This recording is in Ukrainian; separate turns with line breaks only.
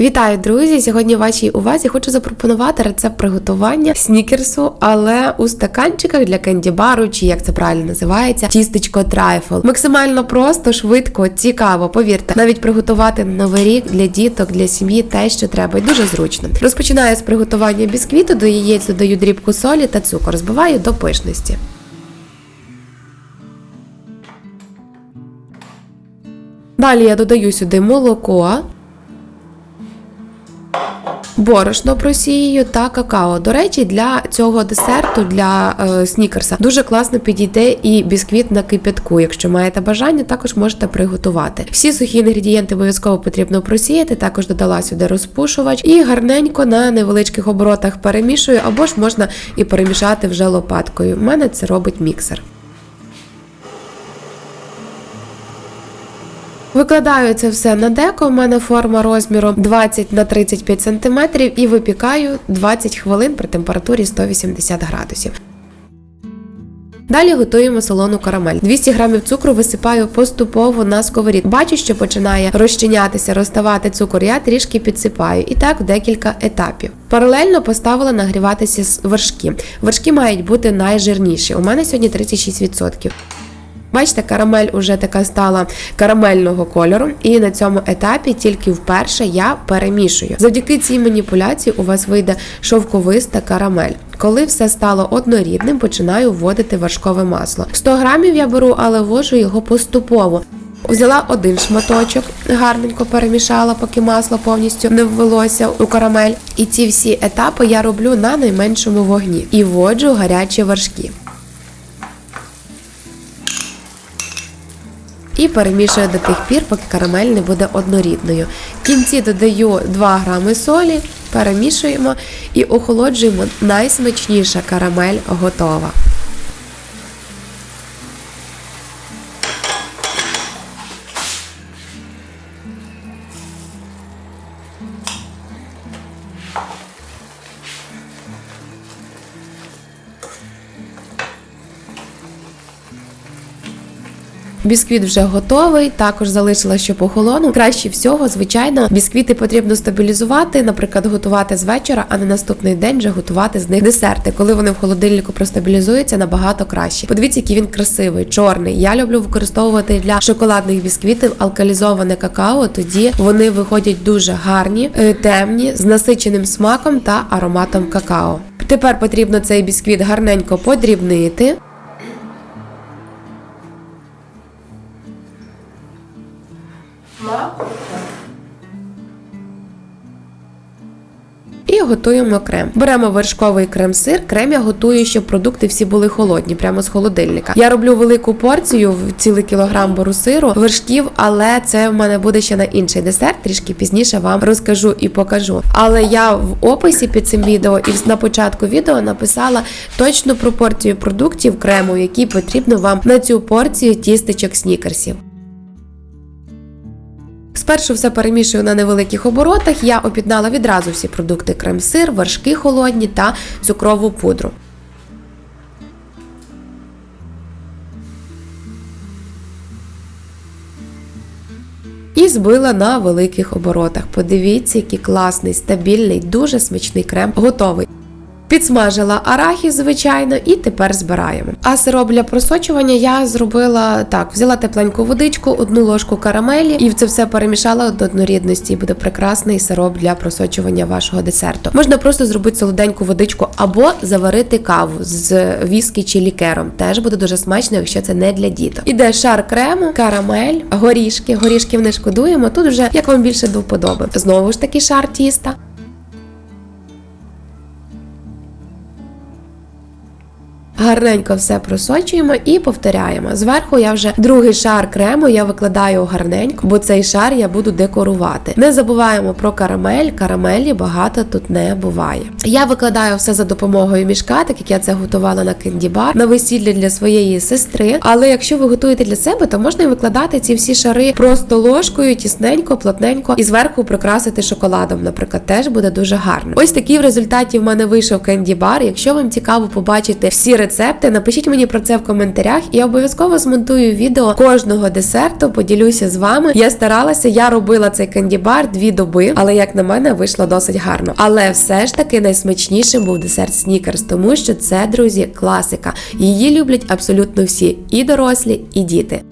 Вітаю, друзі! Сьогодні в вашій увазі хочу запропонувати рецепт приготування снікерсу, але у стаканчиках для кенді-бару, чи як це правильно називається, тістечко трайфл. Максимально просто, швидко, цікаво. Повірте, навіть приготувати новий рік для діток, для сім'ї те, що треба, і дуже зручно. Розпочинаю з приготування бісквіту, до яєць додаю дрібку солі та цукор, збиваю до пишності. Далі я додаю сюди молоко, борошно просіюю та какао. До речі, для цього десерту, для е, снікерса, дуже класно підійде і бісквіт на кипятку. Якщо маєте бажання, також можете приготувати. Всі сухі інгредієнти обов'язково потрібно просіяти. Також додала сюди розпушувач і гарненько на невеличких оборотах перемішую, або ж можна і перемішати вже лопаткою. У мене це робить міксер. Викладаю це все на деко. У мене форма розміром 20 на 35 см і випікаю 20 хвилин при температурі 180 градусів. Далі готуємо солону карамель. 200 грамів цукру висипаю поступово на сковорід. Бачу, що починає розчинятися, розставати цукор. Я трішки підсипаю. І так в декілька етапів. Паралельно поставила нагріватися з вершки. Вершки мають бути найжирніші. У мене сьогодні 36%. Бачите, карамель уже така стала карамельного кольору, і на цьому етапі тільки вперше я перемішую. Завдяки цій маніпуляції у вас вийде шовковиста карамель. Коли все стало однорідним, починаю вводити вершкове масло. 100 грамів я беру, але ввожу його поступово. Взяла один шматочок, гарненько перемішала, поки масло повністю не ввелося у карамель. І ці всі етапи я роблю на найменшому вогні і вводжу гарячі вершки. І перемішую до тих пір, поки карамель не буде однорідною. В кінці додаю 2 грами солі, перемішуємо і охолоджуємо. Найсмачніша карамель готова. Бісквіт вже готовий, також залишила, щоб охолонув. Краще всього, звичайно, бісквіти потрібно стабілізувати, наприклад, готувати з вечора, а на наступний день вже готувати з них десерти. Коли вони в холодильнику простабілізуються, набагато краще. Подивіться, який він красивий, чорний. Я люблю використовувати для шоколадних бісквітів алкалізоване какао. Тоді вони виходять дуже гарні, е, темні, з насиченим смаком та ароматом какао. Тепер потрібно цей бісквіт гарненько подрібнити. І готуємо крем. Беремо вершковий крем-сир. Крем я готую, щоб продукти всі були холодні, прямо з холодильника. Я роблю велику порцію цілий кілограм беру сиру, вершків, але це в мене буде ще на інший десерт. Трішки пізніше вам розкажу і покажу. Але я в описі під цим відео і на початку відео написала точну пропорцію продуктів крему, які потрібно вам на цю порцію тістечок снікерсів. Спершу все перемішую на невеликих оборотах. Я об'єднала відразу всі продукти: крем-сир, вершки холодні та цукрову пудру. І збила на великих оборотах. Подивіться, який класний, стабільний, дуже смачний крем готовий. Підсмажила арахіс, звичайно, і тепер збираємо. А сироп для просочування я зробила так: взяла тепленьку водичку, одну ложку карамелі і це все перемішала до однорідності. І буде прекрасний сироп для просочування вашого десерту. Можна просто зробити солоденьку водичку або заварити каву з віскі чи лікером. Теж буде дуже смачно, якщо це не для діток. Іде шар крему, карамель, горішки. Горішків не шкодуємо. Тут вже як вам більше до вподоби. Знову ж таки шар тіста. Гарненько все просочуємо і повторяємо. Зверху я вже другий шар крему я викладаю гарненько, бо цей шар я буду декорувати. Не забуваємо про карамель. Карамелі багато тут не буває. Я викладаю все за допомогою мішка, так як я це готувала на кенді-бар, на весілля для своєї сестри. Але якщо ви готуєте для себе, то можна і викладати ці всі шари просто ложкою, тісненько, плотненько і зверху прикрасити шоколадом. Наприклад, теж буде дуже гарно. Ось такий в результаті в мене вийшов кенді-бар. Якщо вам цікаво побачити всі рецепти, напишіть мені про це в коментарях Я обов'язково змонтую відео кожного десерту, поділюся з вами. Я старалася, я робила цей кандібар дві доби, але як на мене вийшло досить гарно. Але все ж таки найсмачнішим був десерт снікерс, тому що це, друзі, класика. Її люблять абсолютно всі, і дорослі, і діти.